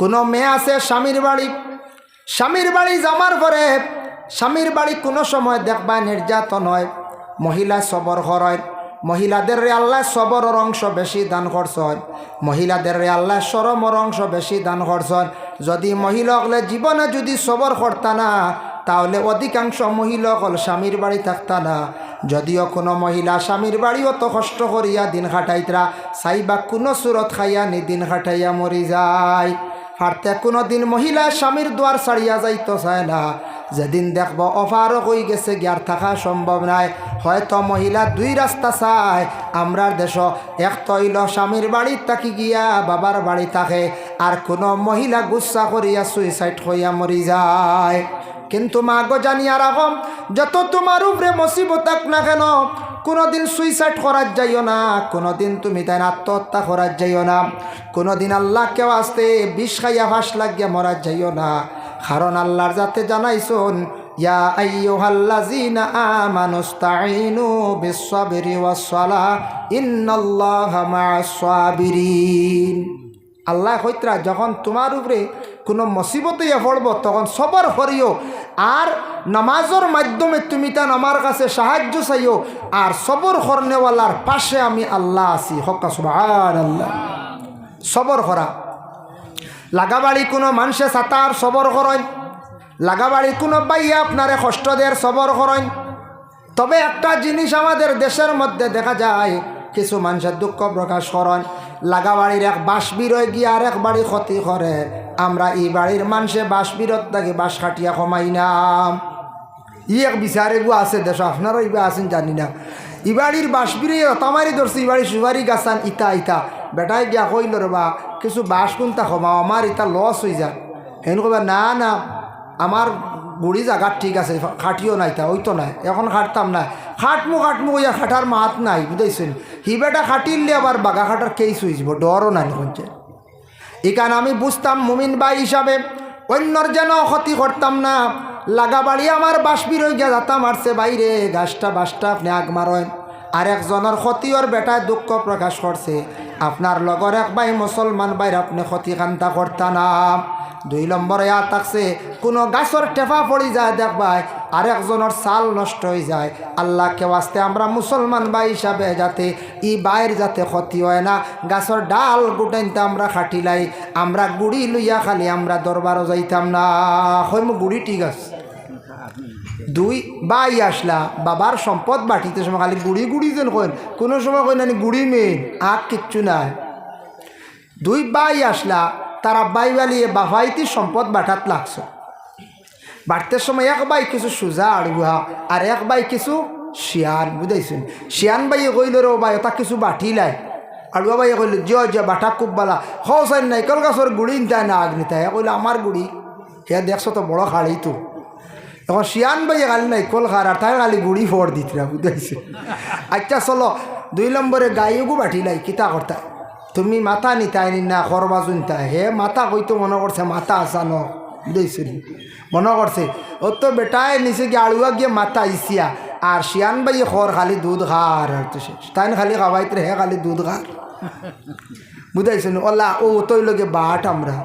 কোনো মেয়ে আছে স্বামীর বাড়ি? স্বামীর বাড়ি যামার পরে স্বামীর বাড়ি কোনো সময় দেখবা নির্যাতন হয়, মহিলা সবর হয় মহিলাদের রে আল্লাহ সবরের অংশ বেশি দান খরচ হয়। মহিলাদের রে আল্লাহ সরমর অংশ বেশি দান খরচ হয়। যদি মহিলা হলে জীবনে যদি সবর করতা না, তাহলে অধিকাংশ মহিলা হল স্বামীর বাড়ি থাকতা না। যদিও কোনো মহিলা স্বামীর বাড়ি অত কষ্ট করিয়া দিন খাটাইতরা, সাইবা কোনো সুরত খাইয়া নি দিন খাটাইয়া মরি যায়। ফারতে কোনো দিন মহিলা স্বামীর দুয়ার ছাড়িয়া যাইতো চায় না। যেদিন দেখব অফারও হয়ে গেছে, গিয়ার থাকা সম্ভব নাই। হয়তো মহিলা দুই রাস্তা চায়। আমরার দেশ, এক তৈল স্বামীর বাড়ির তাকি গিয়া বাবার বাড়ি থাকে আর কোনো মহিলা গুচ্ছা করিয়া সুইসাইড হইয়া মরি যায়। কিন্তু মা গো জানিয়া রাখম যত তোমার উপরে মুসিবত থাক না কেন কোনোদিন সুইসাইড করার যাইও না, কোনোদিন তুমি তাই আত্মহত্যা করার যাইও না, কোনোদিন আল্লাহ কেউ আসতে বিষ খাইয়া ফাঁস লাগিয়া মরার যাইও না। কারণ আল্লাহর যাতে জানাইছুন, ইয়া আল্লাহ হইতরা যখন তোমার উপরে কোনো মুসিবত পড়ব, তখন সবর করিও আর নামাজের মাধ্যমে তুমি তান আমার কাছে সাহায্য চাইও, আর সবর করনেওয়ালার পাশে আমি আল্লাহ আছি। হকা সুবহান আল্লাহ সবর করা। লাগাবাড়ি কোনো মানুষে সাতার সবর করেন। লাগাবাড়ি কোনো বাইয়া আপনারে কষ্ট দেয় সবর করেন। তবে একটা জিনিস আমাদের দেশের মধ্যে দেখা যায়, কিছু মানুষের দুঃখ প্রকাশ করেন। লাগাবাড়ির এক বাঁশবির গিয়ে আর এক বাড়ি ক্ষতি করে। আমরা এই বাড়ির মানুষে বাঁশবিরত থাকি, বাঁশ কাটিয়া কমাই না। ই এক বিচারে গু আছে দেশ, আপনারও ইবা আছেন, জানি না। ইবাড়ির বাঁশবিরে তামারি ধরছে ইবাড়ি সুবারি গাছান, ইতা ইতা। বেটাই গিয়া কইল বা, কিছু বাঁশ কোনটা কমাও, আমার ইতা লস হয়ে যায় হেন কবা না না, আমার বুড়ি জায়গা ঠিক আছে, খাটিও নাই তা, ওই তো নাই, এখন খাটতাম না। খাটমু খাটমু ওইয়া খাটার মাত নাই, বুঝাইছেন? হি বেটা খাটিলে আবার বাগা খাটার কেস হয়ে যাব ডরও নাই হচ্ছে এখানে আমি বুঝতাম মুমিন বাই হিসাবে, অন্যর যেন ক্ষতি করতাম না। লাগা বাড়ি আমার বাসবির হয়ে গিয়া যাতাম মারছে বাইরে, গাছটা বাসটা আপনি আগ মারেন। আর একজনের ক্ষতির বেটায় দুঃখ প্রকাশ করছে। আপনার লগর এক ভাই মুসলমান বাইর আপনি ক্ষতি কান্তা করতা না। দুই নম্বরে আর থাকছে, কোনো গাছর টেফা পড়ি যায় দেখবাই আর একজনের চাল নষ্ট হয়ে যায়। আল্লাহকে আসতে আমরা মুসলমান ভাই হিসাবে যাতে ই বাইর যাতে ক্ষতি হয় না। গাছর ডাল গুটাইতে আমরা খাটিলাই আমরা গুড়ি লইয়া খালি আমরা দরবারও যাইতাম না। হইম গুড়ি ঠিক আছে। দুই বাই আসলা, বাবার সম্পদ বাটিতে সময় খালি গুড়ি গুড়ি যেন কইন। কোনো সময় কই নানি গুড়ি মেন আগ কিচ্ছু নাই। দুই বাই আসলা, তারা বাই বালিয়ে বাফাইতি সম্পদ বাটাত লাগছ। বাড়তে সময় এক বাই কিছু সোজা আড়ুয়া আর এক বাই কিছু শিয়ান, বুঝাইছেন? শিয়ান বাইয়ে কইল রে বাই ওটা কিছু বাটিলাই আড়ুয়া বাইয়ে কইল জিয় জিয় বাটা খুব বালা। হসাই নাইকল গাছর গুড়ি নিতায় না আগ নিতায় কইল আমার গুড়ি। হে দেখছ তো বড় খাড়ি তো। এখন শিয়ান বাইয়ে খালি নাইকল খার আর তাই খালি গুড়ি ফোর দিতরা বুঝাইছে? আচ্ছা চলো, দুই নম্বরে গাইগু বাটিলাই কিতা করতা তুমি মাথা নিতাই নি না খরবাজু নিতাই হে মাথা কইতো মনে করছে মাথা আসানো বুঝাইছিল মনে করছে ও তো বেটায় নিচে গিয়ে আড়ুয়া গিয়ে মাথা ইসিয়া আর শিয়ান বাই খর খালি দুধ খার আর তো শেষ। তাই খালি খাওয়াইতে হে খালি দুধ খার বুঝাইছেন ওলা ও তৈ লগে বাট আমরা।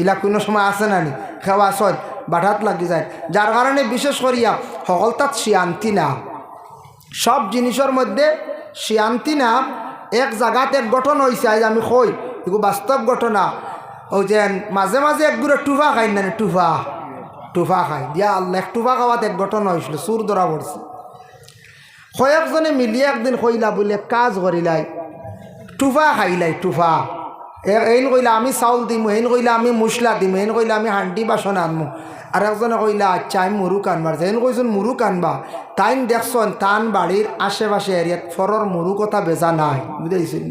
ইলা কোনো সময় আসে না নি? খেওয়া সদ বাটাত লাগি যায়। যার কারণে বিশেষ করিয়া সকল তাত শিয়ান্তি না। সব জিনিসের মধ্যে শিয়ান্তি না, এক জায়গাত এক গঠন হয়েছে আজ আমি কই এগুলো বাস্তব ঘটনা ও যে মাঝে মাঝে একগুলো টুফা খাই না টুফা। টুফা খাই। দিয়া আল্লাহ, এক টুফা খাওয়াত এক ঘটনা হয়েছিল সুর ধরা পড়ছে। কয়েকজনে মিলিয়ে একদিন কইলা, বলে কাজ করিলাই। টুফা খাইলাই, টুফা। এইন কইলা, আমি চাউল দিম, এইন কইলা, আমি মশলা দিম, এইন কইলা, আমি হান্ডি বাসন আনমু। আর একজনে কইলা আচ্ছা আমি মুরু কানবার যেন কইজন মুরু কানবা তাইন দেখছন, তান বাড়ির আশেপাশে এরিয়াত ফরর মুরু কথা বেজা নাই। বুঝাইছেন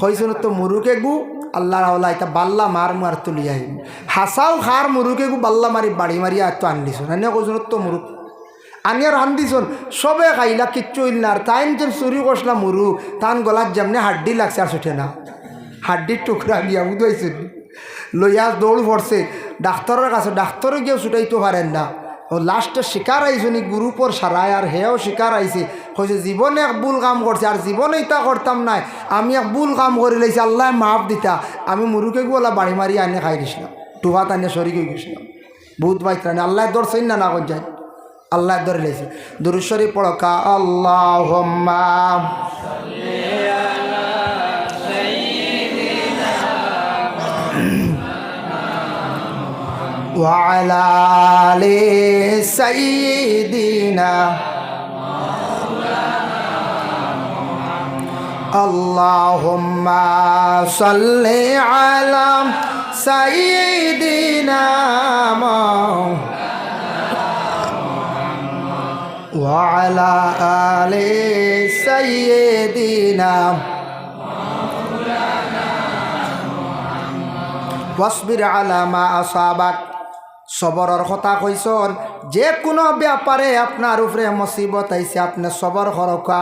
কইজন তো মুরুকে গু আল্লাহ আল্লাহ এটা বাল্লা মার মার তুলি আহিম হাসাও খার মুরুকে বাল্লা মারি, বাড়ি মারিয়া তো আনলিছ এনে কইজন তো মুরুক। আনি আর রান্ধিছন সবে খাইলা, কিচ্ছু ইল না। আর তাইন যে চুরি করছিলাম মুরু, তান গলার যেমনি হাড্ডি লাগছে আর ছুটে না। হাড্ডির টুকরা গিয়া বুঝাইছেন লইয়া দৌড় পড়ছে ডাক্তারের কাছে ডাক্তারও গিয়েও ছুটাইতে পারেন না। ও লাস্টে শিকার আইসনি গ্রুপর সারায় আর হেও শিকার আইছে। হয়েছে জীবনে এক ভুল কাম করছে আর জীবনে ইতা করতাম নাই। আমি এক ভুল কাম করে লাইছি আল্লাহ মাফ দিতা। আমি মুরুকে গোলা বাড়ি মারি আনে খাই দিছিলাম টুহা তানে সরি গিয়ে গেছিলাম বহুত বাইত্রানি আল্লাহ দরছেন না না কর যায়। আল্লাহ ধরে লেছে। দুরুশ্বরী পড়কা আল্লাহ وعلى آل سيدنا اللهم صل على سيدنا وعلى آل سيدنا واصبر على ما أصابك সবরের কথা কইসন যে কোনো ব্যাপারে আপনার উপরে মুসিবত আইছে, আপনি সবর হরকা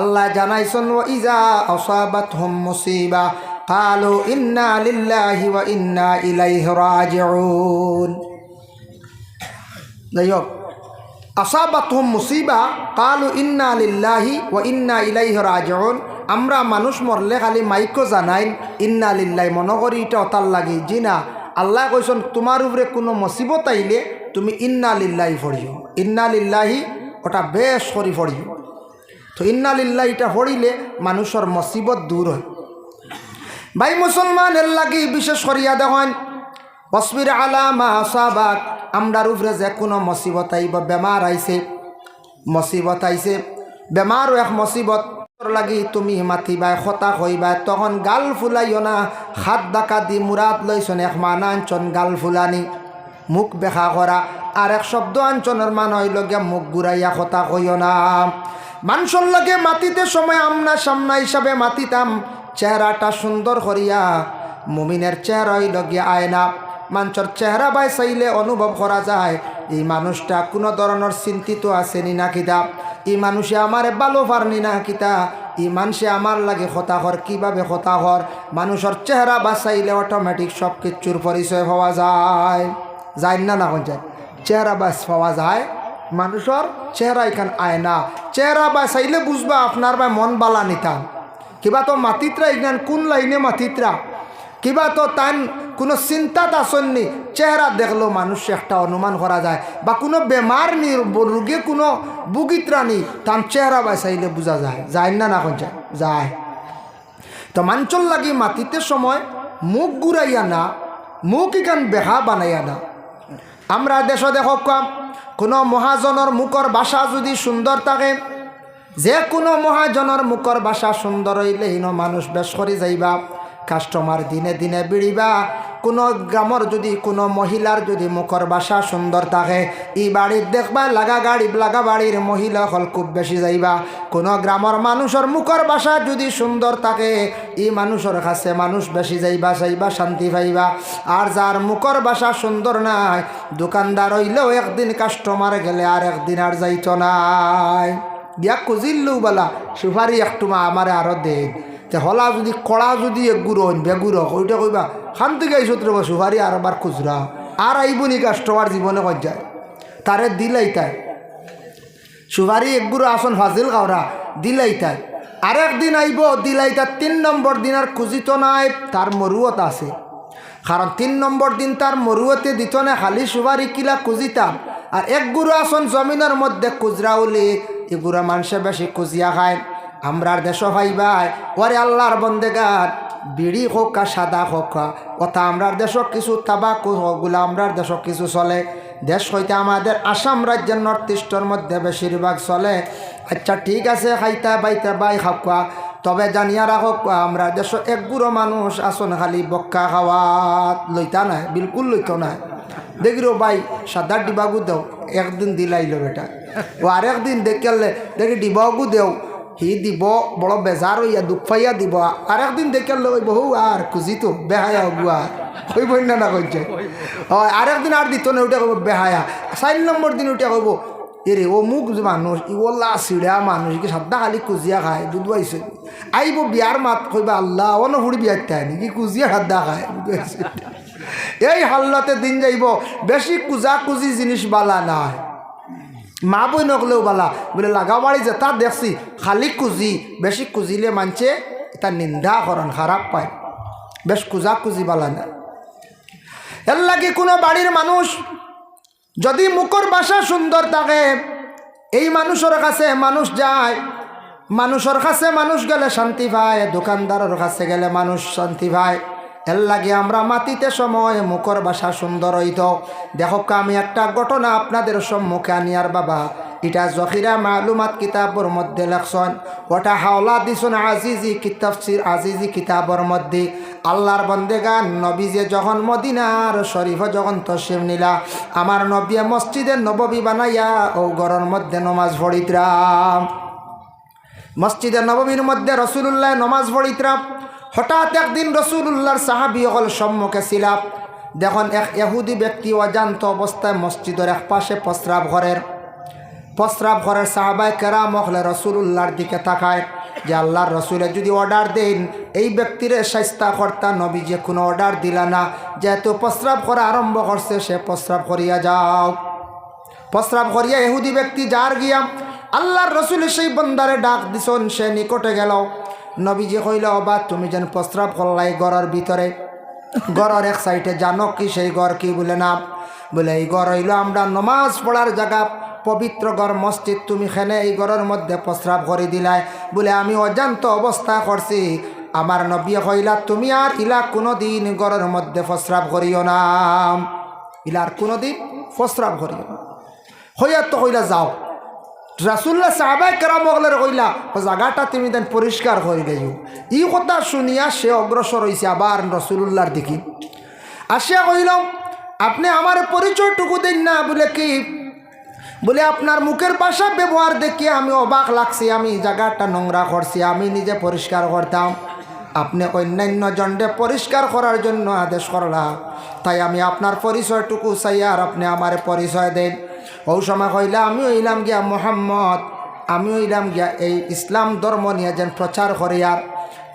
আল্লাহ জানাইছেন ও ইজা আসাবাত হুম মুসিবা। কালো ইন্না লিল্লাহি ওয়া ইন্না ইলাইহি রাজিউন। যাই হোক আসাবাতহুম মুসিবা, কালু ইন্না লিল্লাহি ও ইন্না ইলাইহি রাজিউন। আমরা মানুষ মরলে খালি মাইকো জানাই ইন্না লিল্লাহি মনে করি এটা অতার লাগি। জি না আল্লাহ কইসন, তোমার উপরে কোনো মুসিবত আইলে তুমি ইন্না লিল্লাহি পড়িও। ইন্না লিল্লাহি ওটা বেশ করি পড়িও। তো ইন্না লিল্লাহিটা পড়িলে মানুষের মুসিবত দূর হয়। ভাই, মুসলমানের লাগি বিশেষ করিয়া দেখেন অসবির আলামা সাবাক আমরার উপরে যে কোনো মসিবত আইব, বেমার আইছে, মসিবত আইছে, বেমারও এক মসিবত। লাগি তুমি মাতিবা খতা কইবা তখন গাল ফুলাইও না। হাত ডাকা দি মুরাদ লইছন এক মান আঞ্চন গাল ফুলানি। মুখ বেখা করা আর এক শব্দ আঞ্চনের মান হইল গিয়া মুখ ঘুরাইয়া কথা কইও না। মানুষের লগে মাতিতে সময় আমনা সামনা হিসাবে মাতিতাম। চেহারাটা সুন্দর করিয়া মুমিনের চেহারা হইল গিয়া আয়না মানুষের চেহারা বাই চাইলে অনুভব করা যায়, এই মানুষটা কোনো ধরনের চিন্তিত আসেনি না কিতা এই মানুষে আমার ভালো পারনি না কিতা? এই মানুষে আমার লাগে হতাহর কীভাবে হতাহর মানুষের চেহারা বাঁচাইলে অটোমেটিক সব কিছুর পরিচয় পাওয়া যায়। যায় না না কোন যায়? চেহারা বাস পাওয়া যায়। মানুষের চেহারা এখান আয় না। চেহারা বাঁচাইলে বুঝবা আপনার বা মন বালা নিতাম। কিবা তো মাতিত্রা এখান কোন লাইনে মাতিত্রা কিবা তো তান কোনো চিন্তাত আসননি চেহারা দেখল মানুষ একটা অনুমান করা যায়। বা কোনো বেমার নি রোগে কোনো বুগিত্রা নি তান চেহারা বাঁচাইলে বোঝা যায়। যায় না না কোন যায়? যায়। তো মাঞ্চল লাগি মাটিতে সময়, মুখ ঘুরাইয়া না, মুখ ইকান বেহা বানাইয়া না। আমরা দেশ দেখ কোনো মহাজনের মুখর ভাষা যদি সুন্দর থাকে, যে কোনো মহাজনের মুখর ভাষা সুন্দর হইলে হীন মানুষ বেশ করে যাইবা। কাস্টমার দিনে দিনে বিড়িবা। কোনো গ্রামর যদি, কোনো মহিলার যদি মুখর বাসা সুন্দর থাকে, ই বাড়ির দেখবা লাগা গাড়ি, লাগা বাড়ির মহিলা হল খুব বেশি যাইবা। কোনো গ্রামর মানুষের মুখর বাসা যদি সুন্দর থাকে, ই মানুষের কাছে মানুষ বেশি যাইবা চাইবা শান্তি পাইবা। আর যার মুখর বাসা সুন্দর নাই দোকানদার হইলেও একদিন কাস্টমার গেলে আর একদিন আর যাইত নাই। দিয়া কুজিল্লু বলা সুপারি একটুমা আমারে আরও দেন। তে হলা যদি কড়া যদি এগুড়ো বেগুড় ওইটা কইবা খান থেকে আইসো তোর সুপারি আর আবার খুচরা। আর আইবনি কাস্টমার জীবনে কর যায়? তারে দিলাই তাই। সুপারি একগুড়ো আসন ফাজিল খাওরা দিলাই তাই। আর একদিন আইব, দিলাই তার তিন নম্বর দিন আর খুঁজিত নাই, তার মরুয়ত আছে। কারণ তিন নম্বর দিন তার মরুয়তে দিত না, খালি সুপারি কিলা খুঁজিতাম। আর এক গুরু আসন জমিনের মধ্যে খুচরা উলি এগুলো মানুষে বেশি খুঁজিয়া খায়। আমরার দেশ ভাইবাই ওরে আল্লাহর বন্দেগার, বিড়ি হোক সাদা হোক, কথা আমরার দেশক কিছু তাবাক হোকগুলো আমরার দেশক কিছু চলে। দেশ হইতে আমাদের আসাম রাজ্যের নর্থ ইস্টের মধ্যে বেশিরভাগ চলে। আচ্ছা ঠিক আছে, খাইতা বাইতা বাই খাওয়া। তবে জানিয়া রাখক আমরা দেশ এক গুঁড়ো মানুষ আসন খালি বক্কা খাওয়াত লইতা নাই, বিলকুল লইত নাই। দেখি রো ভাই সাদা ডিবাগু দেও, একদিন দিলাইল বেটা। ও আর একদিন দেখালে দেখি ডিবাগু দেও। হি দিব, বড় বেজার হইয়া দুঃখ পাইয়া দিব। আর একদিন দেখালে ওই বহু আর খুঁজি তো বেহায়া গুয়া ওই বন্যা না কইছে হয় আর একদিন আর দিত না ওটা কব, বেহায়া। চার নম্বর দিন ওটা কব এরে ও মুখ মানুষ ইওলা চিড়া মানুষ কি সাদা খালি কুজিয়া খায়, দুধ পাইছে আইব বিয়ার মাত, কইবা, আল্লাহ অন হুড়ি বিয়ার তাই নাকি কুজিয়া সাদা খায় এই হাল্লাতে দিন যাইব বেশি কুজা কুজি জিনিস বালা নাই। মা বই নকলেও বালা। বলে, লাগা বাড়ি যে তার দেখছি, খালি কুজি, বেশি কুজিলে মানছে তার নিন্দা করেন খারাপ পায় বেশ কুজা কুজি বালা না। এর লাগে কোনো বাড়ির মানুষ যদি মুখর বাসা সুন্দর থাকে, এই মানুষের কাছে মানুষ যায়। মানুষের কাছে মানুষ গেলে শান্তি পায়, দোকানদারের কাছে গেলে মানুষ শান্তি পায়। এর লাগে আমরা মাটিতে সময়, মুখর বাসা সুন্দর হইত। দেখো আমি একটা ঘটনা আপনাদের সম্মুখে আনিয়ার বাবা। এটা জখিরা মালুমাত কিতাবর মধ্যে লেখছেন। ওটা হাওলা দিছুন আজিজি কিতাবসির আজিজি কিতাবর মধ্যে। আল্লাহর বন্দেগান নবী যে যখন মদিনার শরীফ যখন তসিম নিলা, আমার নবিয়া মসজিদের নববী বানাইয়া ও গরর মধ্যে নমাজ পড়িতরাম। মসজিদের নবমীর মধ্যে রসুল্লাহ নমাজ পড়িতরাম হঠাৎ একদিন রসুল্লাহর সাহাবি অকল সম্মুখে ছিলাম দেখুন, এক এহুদি ব্যক্তি অজান্ত অবস্থায় মসজিদের এক পাশে প্রস্রাব ঘরের। প্রস্রাব ঘরের সাহাবায় কেরাম হলে রসুল্লাহর দিকে তাকায় যে আল্লাহর রসুলে যদি অর্ডার দেন, এই ব্যক্তির সাইস্তা কর্তা নবী যে কোনো অর্ডার দিলা না। যেহেতু প্রস্রাব করা আরম্ভ করছে, সে প্রস্রাব করিয়া যাও। প্রস্রাব করিয়া এহুদি ব্যক্তি যার গিয়া আল্লাহর রসুল সেই বন্দারে ডাক দিছন, সে নিকটে গেল। নবীজি কইল, অবা, তুমি যেন প্রস্রাব করলাই গড়ের ভিতরে। গড়ের এক সাইডে জানো কি সেই গড়, কি বলে না বলে, এই গড় হইল আমরা নমাজ পড়ার জায়গা। পবিত্র গড় মসজিদ তুমি খেনে এই গড়ের মধ্যে প্রস্রাব করে দিলাই। বলে, আমি অজান্ত অবস্থা করছি। আমার নবী কইলা, তুমি আর ইলা কোনো দিন গড়ের মধ্যে প্রস্রাব করিও না। ইলার কোনো দিন প্রস্রাব করিও না। হইয়া তো কইলা, যাও। রাসুল্লাহ সাহাবাই কেরাম মগলের কইলা জায়গাটা তুমি দেন পরিষ্কার করে গেছো ই কথা শুনিয়া সে অগ্রসর হয়েছে আবার রসুল্লাহর দিকে। আসিয়া কইল আপনি আমার পরিচয়টুকু দেন না? বলে কি? বলে, আপনার মুখের ভাষা ব্যবহার দেখিয়ে আমি অবাক লাগছি। আমি জায়গাটা নোংরা করছি। আমি নিজে পরিষ্কার করতাম। আপনি অন্যান্য জন্ডে পরিষ্কার করার জন্য আদেশ করলা। তাই আমি আপনার পরিচয়টুকু চাই আর আপনি আমার পরিচয় দেন। ও সময় কইলা আমি হইলাম গিয়া মোহাম্মদ আমি হইলাম গিয়া এই ইসলাম ধর্ম নিয়ে যেন প্রচার করি আর।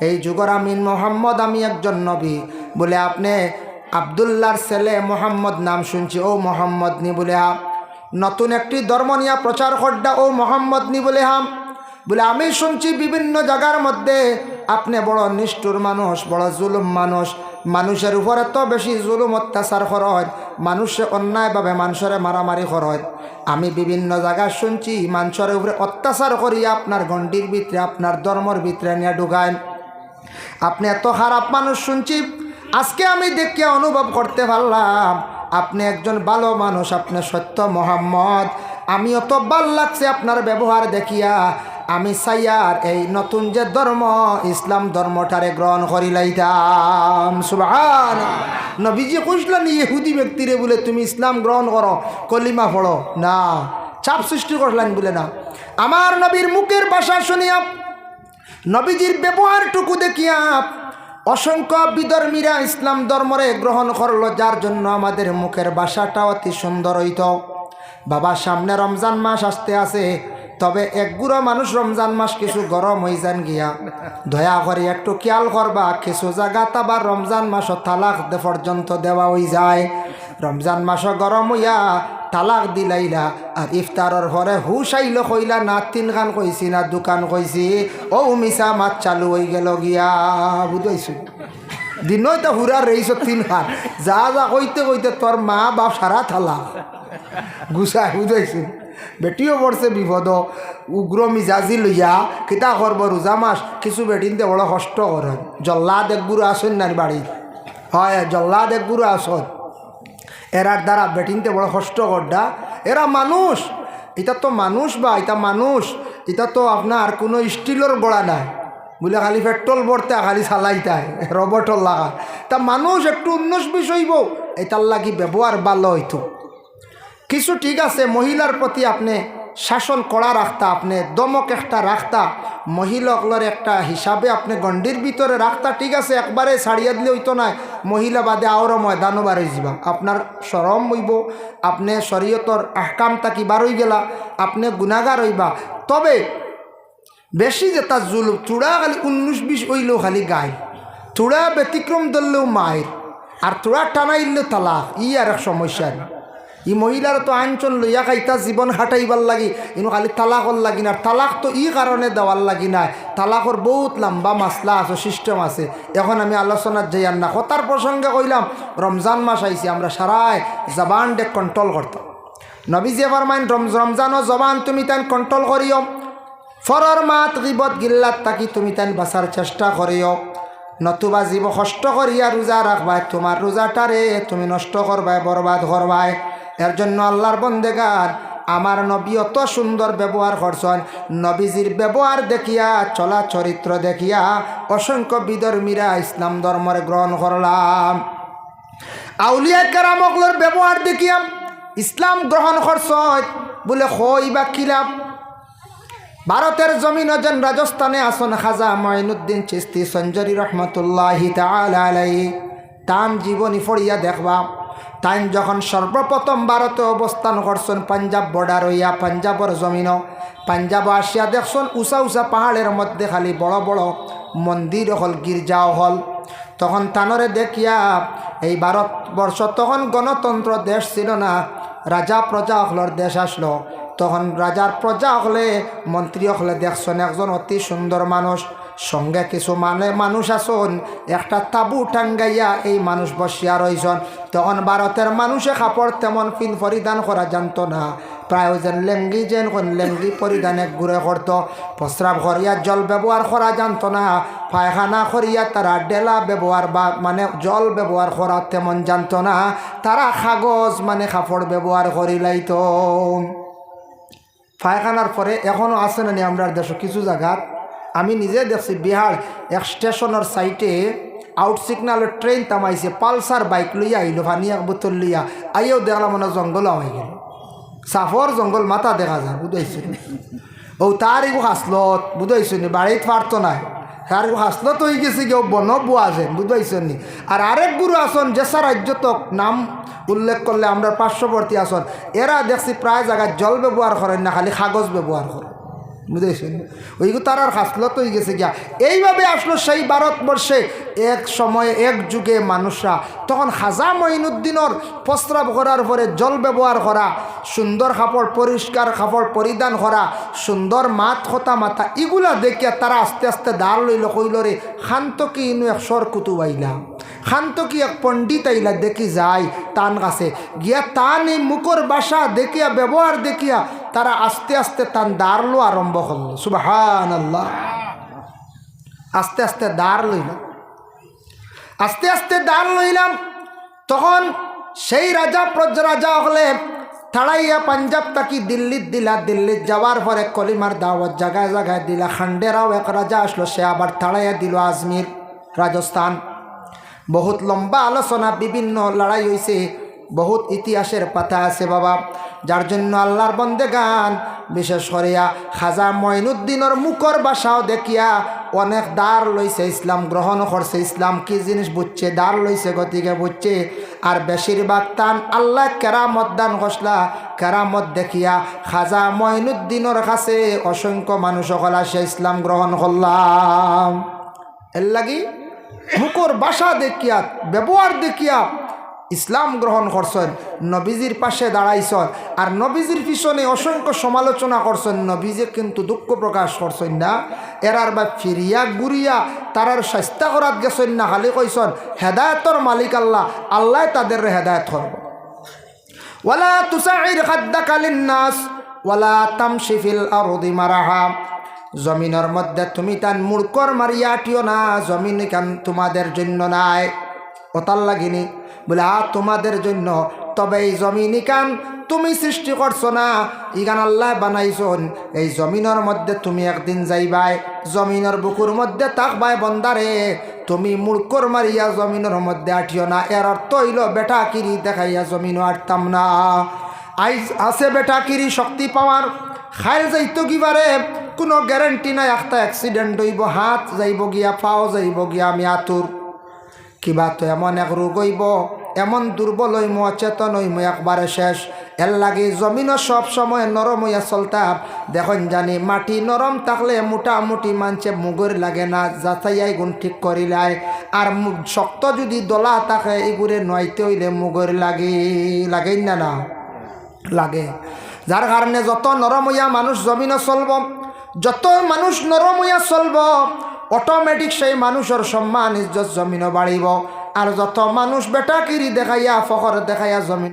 এই যুগর আমিন মোহাম্মদ, আমি একজন নবী। বলে, আপনি আবদুল্লার ছেলে মোহাম্মদ নাম শুনছি, ও মোহাম্মদ নি বলে হা নতুন একটি ধর্ম নিয়ে প্রচার করডা, ও মোহাম্মদ নি বলে হাম। বলে, আমি শুনছি বিভিন্ন জায়গার মধ্যে আপনি বড় নিষ্ঠুর মানুষ, বড় জুলুম মানুষ মানুষের উপরে তো বেশি জুলুম অত্যাচার করা হয়, মানুষে অন্যায়ভাবে মানুষের মারামারি করা হয়। আমি বিভিন্ন জায়গায় শুনছি, মানুষের উপরে অত্যাচার করিয়া আপনার গণ্ডির ভিতরে, আপনার ধর্মর ভিতরে নিয়ে ঢুকায়। আপনি এত খারাপ মানুষ শুনছি, আজকে আমি দেখিয়া অনুভব করতে পারলাম, আপনি একজন ভালো মানুষ, আপনি সত্য মোহাম্মদ। আমি অত ভালো লাগছে আপনার ব্যবহার দেখিয়া। আমি সাইয়ার এই নতুন যে ধর্ম, ইসলাম ধর্মটারে গ্রহণ করি লাইতাম। সুবাহান। নবীজি কইসলেন, ইহুদি ব্যক্তিরে বলে তুমি ইসলাম গ্রহণ করো, কলিমা পড়ো। না, চাপ সৃষ্টি করলেন বলে না। আমার নবীর মুখের ভাষা শুনিয়া, নবীজির ব্যবহারটুকু দেখিয়া অসংখ্য বিধর্মীরা ইসলাম ধর্মরে গ্রহণ করল, যার জন্য আমাদের মুখের ভাষাটা অতি সুন্দর হইত। বাবা সামনে রমজান মাস আসতে আছে তবে একগুড়ো মানুষ রমজান মাস কিছু গরম হয়ে যান গিয়া। দয়া করে একটু খেয়াল করবা, কিছু জায়গা আবার রমজান মাস তালাক পর্যন্ত দেওয়া হয়ে যায়। রমজান মাস গরম হইয়া তালাক দিলাইলা, আর ইফতারর পরে হুশ আইল কইলা, না, তিন খান কইছি, না দোকান কইছি। ও মিশা মাছ চালু হয়ে গেল গিয়া। বুঝাইছো? দিনই তো হুরা রইছ তিন খান যা যা কইতে কইতে তোর মা বাপ সারা থালা গুছাই বুঝাইছো? বেটিও পড়ছে বিপদ। উগ্র মিজাজি লইয়া কিতা করব রোজা মাস কিছু বেটিনতে বড় কষ্ট করে জল্লাদ একগুরু আসেন না বাড়ির হয় জল্লাদ একগুরু আসন। এরার দ্বারা বেটিনতে বড় কষ্ট করডা এরা মানুষ এটা তো মানুষ বা এটা মানুষ এটা তো আপনার কোনো স্টিলের গোড়া নাই। বলে খালি পেট্রোল ভরতে খালি চালাইতায় রবটর লাগা। তা মানুষ একটু উন্নস বিষয়ব এটার লাগি ব্যবহার ভালো হইতো কিছু ঠিক আছে, মহিলার প্রতি আপনি শাসন করা রাখতা, আপনি দমক একটা রাখতা মহিলাগুলোর একটা হিসাবে আপনি গণ্ডির ভিতরে রাখতা, ঠিক আছে, একবারে ছাড়িয়া দিলে হইতো না, মহিলা বাদে আরও ময়দানও বারই যাবা আপনার সরম হইব, আপনি শরীয়তর আহকাম তাকি বারই গেলা, আপনি গুণাগার হইবা। তবে বেশি যে তার জুল চূড়া খালি উনিশ বিশ হইলেও খালি গায় চূড়া ব্যতিক্রম ধরলেও মায়ের, আর চূড়া টানাইলেও তালাক, ই আর এক সমস্যা। ই মহিলার তো আঞ্চল লইয়া খাইতা জীবন হাঁটাইবার লাগি। ইনো খালি তালাকর লাগি না। তালাক তো ই কারণে দেওয়ার লাগি না। তালাকর বহুত লম্বা মাসলা আছে সিস্টেম আছে। এখন আমি আলোচনার যাই না কথার প্রসঙ্গে কইলাম, রমজান মাস আইছি, আমরা সারাই জবান ডে কন্ট্রোল করতাম। নবীজি এবার মাইন রমজানও জবান তুমি তাই কন্ট্রোল করিও। ফরর মাত গিবত গিল্লাত তাকি তুমি তাই বাঁচার চেষ্টা করিও। নতুবা জীব কষ্ট করিয়া রোজা রাখবাই, তোমার রোজাটারে তুমি নষ্ট করবাই, বরবাদ করবাই। এর জন্য আল্লাহর বন্দেগার, আমার নবী অত সুন্দর ব্যবহার করছেন। নবীজির ব্যবহার দেখিয়া চলা চরিত্র দেখিয়া অসংখ্য বিধর্মীরা ইসলাম ধর্মরে গ্রহণ করলাম। আউলিয়া কেরামকলোর ব্যবহার দেখিয়া ইসলাম গ্রহণ করছ বলে হই বা খিলাম ভারতের জমিন যেন রাজস্থানে আসন খাজা মঈনুদ্দিন চিস্তি, সঞ্জরি রহমতুল্লাহ তান জীবনী ফড়িয়া দেখবা। তাই যখন সর্বপ্রথম ভারতে অবস্থান করছেন পাঞ্জাব বর্ডার হইয়া পাঞ্জাবর জমিন, পাঞ্জাব আসিয়া দেখছেন উষা উষা পাহাড়ের মধ্যে খালি বড় বড় মন্দির হল, গির্জাও হল। তখন তানরে দেখিয়া, এই ভারতবর্ষ তখন গণতন্ত্র দেশ ছিল না, রাজা প্রজা হলর দেশ আসলো। তখন রাজার প্রজা হলে, মন্ত্রী হলে দেখছেন একজন অতি সুন্দর মানুষ। সঙ্গে কিছু মানে মানুষ আসন একটা তাবু টাঙ্গাইয়া এই মানুষ বসিয়া রয়েছেন তখন ভারতের মানুষে কাপড় তেমন ফিন পরিধান করা জানতো না। প্রায় যেন লেঙ্গি যেন কোন লেঙ্গি পরিধানে ঘুরে করত। প্রস্রাব করিয়া জল ব্যবহার করা জানতো না। পায়খানা করিয়া তারা ডেলা ব্যবহার বা মানে জল ব্যবহার করা তেমন জানতো না। তারা কাগজ মানে কাপড় ব্যবহার করিলাইত পায়খানার পরে এখনও আছে না আমরা দেশ? কিছু জায়গাত আমি নিজে দেখছি বিহার এক স্টেশনের সাইটে আউট সিগনালের ট্রেন তামাইছে পালসার বাইক লইয়া আইলো ভানি এক বোতল লইয়া। আইও দেখলাম মনে জঙ্গল হয়ে গেল। সাফর জঙ্গল, মাথা দেখা যায়, বুঝাইছো ও, তার এগো হাসলত, বুঝাইছো নি? বাড়িত পারতো নাই। তার হাসলত হয়ে গেছে কেউ বন বুয়া যেন, বুঝাইছো নি? আর আরেক গুরু আসন, জেসা রাজ্য তক নাম উল্লেখ করলে আমরা পার্শ্ববর্তী আসন। এরা দেখছি প্রায় জায়গায় জল ব্যবহার করেন না, খালি কাগজ ব্যবহার করেন। বুঝেছেন? ওইগু তার আর হাসলত হয়ে গেছে গিয়া। এইভাবে আসলো সেই ভারতবর্ষে। এক সময়ে, এক যুগে মানুষরা, তখন হাজা মঈনুদ্দিনের প্রস্রাব করার পরে জল ব্যবহার করা, সুন্দর কাপড়, পরিষ্কার কাপড় পরিধান করা, সুন্দর মাত হতা মাথা, এগুলা দেখিয়া তারা আস্তে আস্তে দাঁড় লইল, কইল, রে শান্ত কি ইনু এক সর কুতুব আইলাম কি এক পণ্ডিত আইলা? দেখি যায় তান কাছে। গিয়া তান এই মুখর বাসা দেখিয়া, ব্যবহার দেখিয়া তারা আস্তে আস্তে তান দাঁড়লো আরম্ভ করল। সুবাহান আল্লাহ আস্তে আস্তে দাঁড় লইল। আস্তে আস্তে দাঁড় লইলাম, তখন সেই রাজা প্রজ রাজা হলে তাড়াইয়া পাঞ্জাব তাকি দিল্লিত দিলা, দিল্লিত যাওয়ার পরে কলিমার দাওয়াত জায়গায় জায়গায় দিলা। খান্ডেরাও এক রাজা আসলো, সে আবার তাড়াইয়া দিল আজমির রাজস্থান। বহুত লম্বা আলোচনা, বিভিন্ন লড়াই হয়েছে বহুত ইতিহাসের পাতা আছে বাবা। যার জন্য আল্লাহর বন্দে গান, বিশেষ করিয়া খাজা মঈনুদ্দিনের মুখর বাসাও দেখিয়া অনেক দ্বার লইছে, ইসলাম গ্রহণ করছে। ইসলাম কি জিনিস বুঝছে? দ্বার লইছে, গতিকে বুঝছে। আর বেশিরভাগ তান আল্লাহ কেরামত দান ঘষলা কেরামত দেখিয়া খাজা মঈনুদ্দিনের কাছে অসংখ্য মানুষ সকল আসে ইসলাম গ্রহণ করলাম। এর লাগি মুখর বাসা দেখিয়া, ব্যবহার দেখিয়া ইসলাম গ্রহণ করছেন, নবীজির পাশে দাঁড়াইছেন আর নবীজির পিছনে অসংখ্য সমালোচনা করছেন, নবীজি কিন্তু দুঃখ প্রকাশ করছেন না। এরার বা ফিরিয়া গুরিয়া তারার স্বাস্থ্য করাত গেছেন না, খালি কইছেন, হেদায়তর মালিক আল্লাহ আল্লাহ তাদের হেদায়ত করব। ওয়ালা তুসাইর খাদ্দাকালিন নাস ওয়ালা তামশিফিল আরদি মারাহা। জমিনের মধ্যে তুমি তান মূর্কর মারিয়া আটিও না, জমিন কান তোমাদের জন্য নাই? ওতাল লাগিনি বলে আ তোমাদের জন্য। তবে এই জমিন ইকান তুমি সৃষ্টি করছ না? ইগান আল্লাহ বানাইছন। এই জমিনের মধ্যে তুমি একদিন যাইবাই, জমিনের বুকুর মধ্যে থাকবাই বন্দারে। তুমি মূর্কর মারিয়া জমিনের মধ্যে আঠিও না। এর অর্থ হইল বেটা কিরি দেখাইয়া জমিনও আটতাম না। আইজ আছে বেটা কিরি শক্তি পাওয়ার। খাইল যাইতো কিবারে? কোনো গ্যারেন্টি নাই, একটা অ্যাক্সিডেন্ট হইব, হাত যাইব গিয়া, পাও যাইব গিয়া, আমি আতুর। কিবা তো এমন এক রোগ হইব, এমন দুর্বল হইম, অচেতন হইম, একবারে শেষ। এর লাগে জমিনও সব সময় নরম হইয়া চলতাম দেখুন জানি, মাটি নরম থাকলে মোটামুটি মানছে, মুগর লাগে না যাচাইয়াই গুণ ঠিক করিলাই। আর শক্ত যদি দলা থাকে এগুড়ে নয়তে হইলে মুগর লাগে, লাগেই না না, লাগে। যার কারণে যত নরমইয়া মানুষ জমিনও চলব, যত মানুষ নরমইয়া চলব অটোমেটিক সেই মানুষের সম্মান ইজ্জত জমিনও বাড়িব। আর যত মানুষ বেটাকিরি দেখাইয়া, ফখর দেখাইয়া জমিন